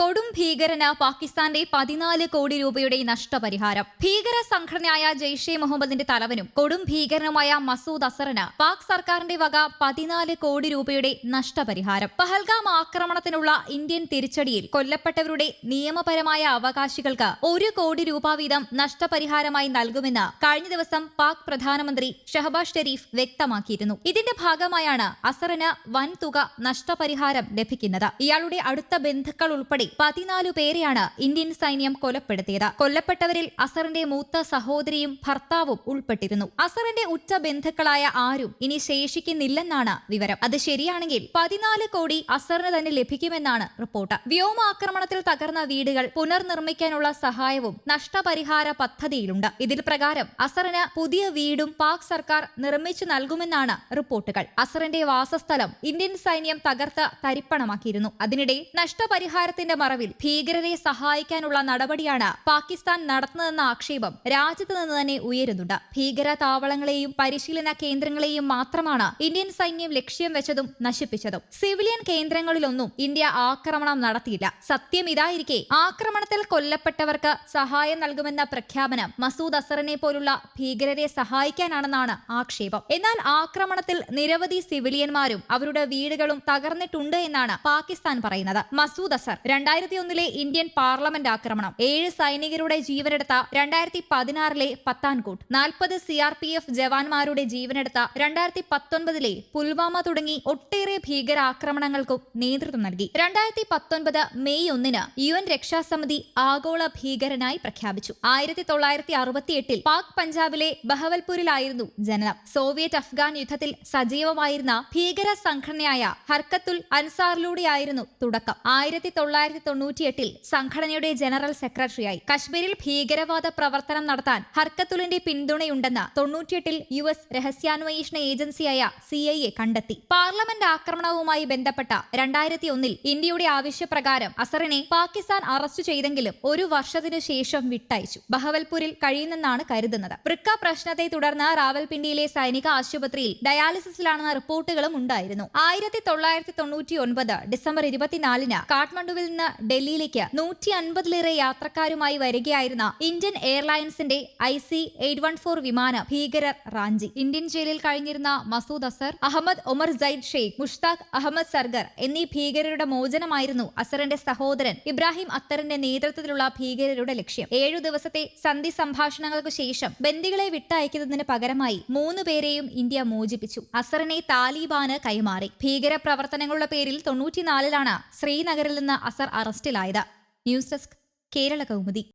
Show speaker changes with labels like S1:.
S1: കൊടും ഭീകരന് പാകിസ്ഥാന്റെ പതിനാല് കോടി രൂപയുടെ നഷ്ടപരിഹാരം. ഭീകര സംഘടനയായ ജെയ്ഷെ മുഹമ്മദിന്റെ തലവനും കൊടും ഭീകരനുമായ മസൂദ് അസറിന് പാക് സർക്കാരിന്റെ വക പതിനാല് കോടി രൂപയുടെ നഷ്ടപരിഹാരം. പഹൽഗാം ആക്രമണത്തിനുള്ള ഇന്ത്യൻ തിരിച്ചടിയിൽ കൊല്ലപ്പെട്ടവരുടെ നിയമപരമായ അവകാശികൾക്ക് ഒരു കോടി രൂപ വീതം നഷ്ടപരിഹാരമായി നൽകുമെന്ന് കഴിഞ്ഞ ദിവസം പാക് പ്രധാനമന്ത്രി ഷഹബാസ് ഷെരീഫ് വ്യക്തമാക്കിയിരുന്നു. ഇതിന്റെ ഭാഗമായാണ് അസറിന് വൻ തുക നഷ്ടപരിഹാരം ലഭിക്കുന്നത്. ഇയാളുടെ അടുത്ത ബന്ധുക്കൾ ഉൾപ്പെടെ പതിനാലു പേരെയാണ് ഇന്ത്യൻ സൈന്യം കൊലപ്പെടുത്തിയത്. കൊല്ലപ്പെട്ടവരിൽ അസറിന്റെ മൂത്ത സഹോദരിയും ഭർത്താവും ഉൾപ്പെട്ടിരുന്നു. അസറിന്റെ ഉറ്റ ബന്ധുക്കളായ ആരും ഇനി ശേഷിക്കുന്നില്ലെന്നാണ് വിവരം. അത് ശരിയാണെങ്കിൽ പതിനാല് കോടി അസറിന് തന്നെ ലഭിക്കുമെന്നാണ് റിപ്പോർട്ട്. വ്യോമ ആക്രമണത്തിൽ തകർന്ന വീടുകൾ പുനർനിർമ്മിക്കാനുള്ള സഹായവും നഷ്ടപരിഹാര പദ്ധതിയിലുണ്ട്. ഇതിൽ പ്രകാരം അസറിന് പുതിയ വീടും പാക് സർക്കാർ നിർമ്മിച്ചു നൽകുമെന്നാണ് റിപ്പോർട്ടുകൾ. അസറിന്റെ വാസസ്ഥലം ഇന്ത്യൻ സൈന്യം തകർത്ത് തരിപ്പണമാക്കിയിരുന്നു. അതിനിടെ നഷ്ടപരിഹാരത്തിന്റെ മറവിൽ ഭീകരരെ സഹായിക്കാനുള്ള നടപടിയാണ് പാകിസ്ഥാൻ നടത്തുന്നതെന്ന ആക്ഷേപം രാജ്യത്ത് നിന്ന് തന്നെ ഉയരുന്നുണ്ട്. ഭീകര താവളങ്ങളെയും പരിശീലന കേന്ദ്രങ്ങളെയും മാത്രമാണ് ഇന്ത്യൻ സൈന്യം ലക്ഷ്യം വെച്ചതും നശിപ്പിച്ചതും. സിവിലിയൻ കേന്ദ്രങ്ങളിലൊന്നും ഇന്ത്യ ആക്രമണം നടത്തിയില്ല. സത്യം ഇതായിരിക്കെ ആക്രമണത്തിൽ കൊല്ലപ്പെട്ടവർക്ക് സഹായം നൽകുമെന്ന പ്രഖ്യാപനം മസൂദ് അസറിനെ പോലുള്ള ഭീകരരെ സഹായിക്കാനാണെന്നാണ് ആക്ഷേപം. എന്നാൽ ആക്രമണത്തിൽ നിരവധി സിവിലിയന്മാരും അവരുടെ വീടുകളും തകർന്നിട്ടുണ്ട് എന്നാണ് പാകിസ്ഥാൻ പറയുന്നത്. മസൂദ് അസർ രണ്ടായിരത്തി ഒന്നിലെ ഇന്ത്യൻ പാർലമെന്റ് ആക്രമണം. ഏഴ് സൈനികരുടെ ജീവനെടുത്ത രണ്ടായിരത്തി പതിനാറിലെ പത്താൻകോട്ട്. നാൽപ്പത് സി ആർ പി എഫ് ജവാന്മാരുടെ ജീവനെടുത്ത രണ്ടായിരത്തി പത്തൊൻപതിലെ പുൽവാമ തുടങ്ങി ഒട്ടേറെ ഭീകരാക്രമണങ്ങൾക്കും നേതൃത്വം നൽകി. രണ്ടായിരത്തി പത്തൊൻപത് മെയ് ഒന്നിന് യു എൻ രക്ഷാസമിതി ആഗോള ഭീകരനായി പ്രഖ്യാപിച്ചു. ആയിരത്തി തൊള്ളായിരത്തി അറുപത്തി എട്ടിൽ പാക് പഞ്ചാബിലെ ബഹവൽപൂരിലായിരുന്നു ജനനം. സോവിയറ്റ് അഫ്ഗാൻ യുദ്ധത്തിൽ സജീവമായിരുന്ന ഭീകര സംഘടനയായ ഹർക്കത്തുൽ അൻസാറിലൂടെയായിരുന്നു തുടക്കം. ആയിരത്തി തൊള്ളായിരത്തി തൊണ്ണൂറ്റിയെട്ടിൽ സംഘടനയുടെ ജനറൽ സെക്രട്ടറിയായി. കശ്മീരിൽ ഭീകരവാദ പ്രവർത്തനം നടത്താൻ ഹർക്കത്തുലിന്റെ പിന്തുണയുണ്ടെന്ന് തൊണ്ണൂറ്റിയെട്ടിൽ യു എസ് രഹസ്യാന്വേഷണ ഏജൻസിയായ സി ഐ എ കണ്ടെത്തി. പാർലമെന്റ് ആക്രമണവുമായി ബന്ധപ്പെട്ട രണ്ടായിരത്തി ഒന്നിൽ ഇന്ത്യയുടെ ആവശ്യപ്രകാരം അസറിനെ പാകിസ്ഥാൻ അറസ്റ്റ് ചെയ്തെങ്കിലും ഒരു വർഷത്തിനു ശേഷം വിട്ടയച്ചു. ബഹവൽപൂരിൽ കഴിയുന്നെന്നാണ് കരുതുന്നത്. വൃക്ക പ്രശ്നത്തെ തുടർന്ന് റാവൽപിണ്ടിയിലെ സൈനിക ആശുപത്രിയിൽ ഡയാലിസിസിലാണെന്ന റിപ്പോർട്ടുകളും ഉണ്ടായിരുന്നു. ആയിരത്തി തൊള്ളായിരത്തി തൊണ്ണൂറ്റി ഒൻപത് ഡിസംബർ ഇരുപത്തിനാലിന് കാഠ്മണ്ഡുവിൽ നിന്ന് ഡൽഹിയിലേക്ക് നൂറ്റി അൻപതിലേറെ യാത്രക്കാരുമായി വരികയായിരുന്ന Indian എയർലൈൻസിന്റെ I C eight one four വിമാനം ഭീകരർ റാഞ്ചി. ഇന്ത്യൻ ജയിലിൽ കഴിഞ്ഞിരുന്ന മസൂദ് അസർ അഹമ്മദ് ഒമർ സൈദ് ഷെയ്ഖ് മുഷ്താഖ് അഹമ്മദ് സർഗർ എന്നീ ഭീകരരുടെ മോചനമായിരുന്നു അസറിന്റെ സഹോദരൻ ഇബ്രാഹിം അത്തറിന്റെ നേതൃത്വത്തിലുള്ള ഭീകരരുടെ ലക്ഷ്യം. ഏഴു ദിവസത്തെ സന്ധി സംഭാഷണങ്ങൾക്ക് ശേഷം ബന്ദികളെ വിട്ടയക്കുന്നതിന് പകരമായി മൂന്ന് പേരെയും ഇന്ത്യ മോചിപ്പിച്ചു. അസറിനെ താലിബാന് കൈമാറി. ഭീകര പ്രവർത്തനങ്ങളുടെ പേരിൽ തൊണ്ണൂറ്റിനാലിലാണ് ശ്രീനഗറിൽ നിന്ന് അസർ അറസ്റ്റിലായത്. News desk Kerala Kaumudi.